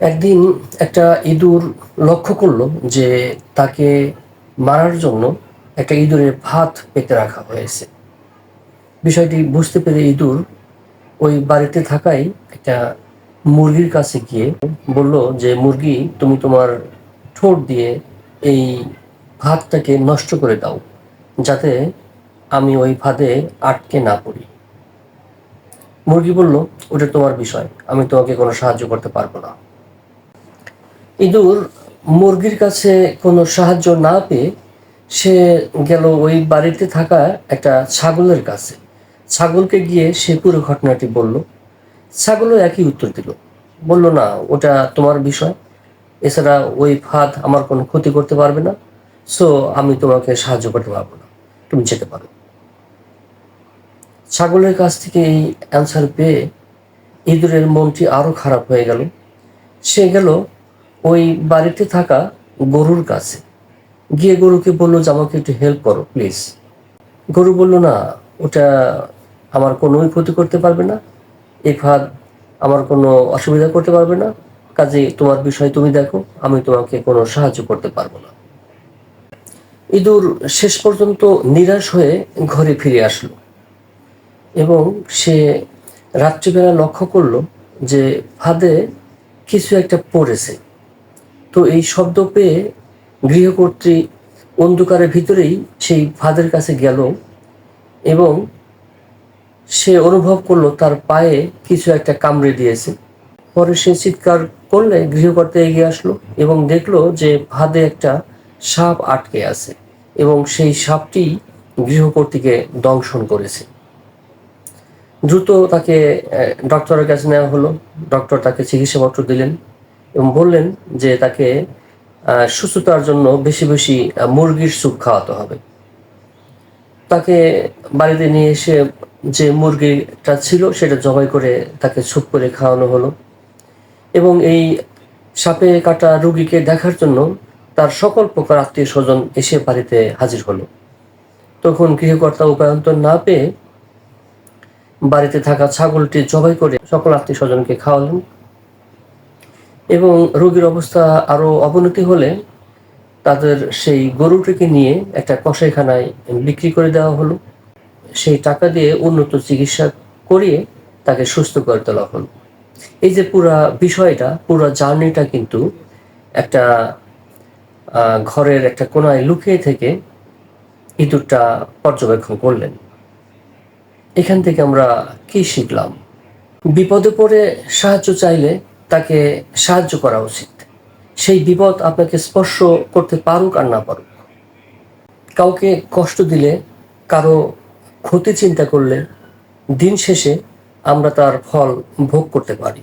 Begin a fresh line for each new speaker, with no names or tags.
একদিন একটা ইঁদুর লক্ষ্য করল যে তাকে মারার জন্য একটা ইঁদুরের ভাত পেতে রাখা হয়েছে। বিষয়টি বুঝতে পেরে ইঁদুর ওই বাড়িতে থাকাই একটা মুরগির কাছে গিয়ে বলল যে, মুরগি, তুমি তোমার ঠোঁট দিয়ে এই ভাতটাকে নষ্ট করে দাও, যাতে আমি ওই ভাতে আটকে না পড়ি। মুরগি বলল, ওটা তোমার বিষয়, আমি তোমাকে কোনো সাহায্য করতে পারব না। ইঁদুর মুরগির কাছে কোনো সাহায্য না পেয়ে সে গেল ওই বাড়িতে থাকা একটা ছাগলের কাছে। ছাগলকে গিয়ে সে পুরো ঘটনাটি বলল। ছাগলও একই উত্তর দিল। বলল, না, ওটা তোমার বিষয়। এছাড়া ওই ফাঁদ আমার কোনো ক্ষতি করতে পারবে না। সো আমি তোমাকে সাহায্য করতে পারব না। তুমি যেতে পারো। ছাগলের কাছ থেকে এই অ্যান্সার পেয়ে ইঁদুরের মনটি আরও খারাপ হয়ে গেল। সে গেল ওই বাড়িতে থাকা গরুর কাছে। গিয়ে গরুকে বলল, যে, আমাকে একটু হেল্প করো প্লিজ গরু বলল, না, ওটা আমার কোনোই ক্ষতি করতে পারবে না। এই ফাঁদ আমার কোনো অসুবিধা করতে পারবে না। কাজে তোমার বিষয় তুমি দেখো, আমি তোমাকে কোনো সাহায্য করতে পারব না। ইঁদুর শেষ পর্যন্ত নিরাশ হয়ে ঘরে ফিরে আসলো এবং সে রাত্রিবেলা লক্ষ্য করল যে ফাঁদে কিছু একটা পড়েছে। তো এই শব্দ পেয়ে গৃহকর্ত্রী অন্ধকারের ভিতরেই সেই ফাঁদের কাছে গেল এবং সে অনুভব করল তার পায়ে কিছু একটা কামড়ে দিয়েছে। পরে সে চিৎকার করলে গৃহকর্তা এগিয়ে আসলো এবং দেখল যে ফাঁদে একটা সাপ আটকে আছে এবং সেই সাপটি গৃহকর্ত্রীকে দংশন করেছে। দ্রুত তাকে ডক্টরের কাছে নেওয়া হলো। ডক্টর তাকে চিকিৎসাপত্র দিলেন। এবং বললেন যে তাকে সুস্থতার জন্য বেশি বেশি মুরগির স্যুপ খাওয়াতে হবে। তাকে বাড়িতে নিয়ে এসে যে মুরগিটা ছিল সেটা জবাই করে তাকে স্যুপ করে খাওয়ানো হলো। এবং এই সাপে কাটা রুগীকে দেখার জন্য তার সকল প্রকার আত্মীয় স্বজন এসে বাড়িতে হাজির হলো। তখন গৃহকর্তা উপায়ন্তর না পেয়ে বাড়িতে থাকা ছাগলটি জবাই করে সকল আত্মীয় স্বজনকে খাওয়ালেন। এবং রোগীর অবস্থা আরও অবনতি হলে তাদের সেই গরুটিকে নিয়ে একটা কষাইখানায় বিক্রি করে দেওয়া হলো। সেই টাকা দিয়ে উন্নত চিকিৎসা করিয়ে তাকে সুস্থ করে তোলা হলো। এই যে পুরা বিষয়টা, পুরো জার্নিটা কিন্তু একটা ঘরের একটা কোনায় লুকিয়ে থেকে ইঁদুরটা পর্যবেক্ষণ করলেন। এখান থেকে আমরা কি শিখলাম? বিপদে পড়ে সাহায্য চাইলে তাকে সাহায্য করা উচিত। সেই বিপদ আপনাকে স্পর্শ করতে পারুক আর না পারুক। কাউকে কষ্ট দিলে, কারও ক্ষতি চিন্তা করলে, দিন শেষে আমরা তার ফল ভোগ করতে পারি।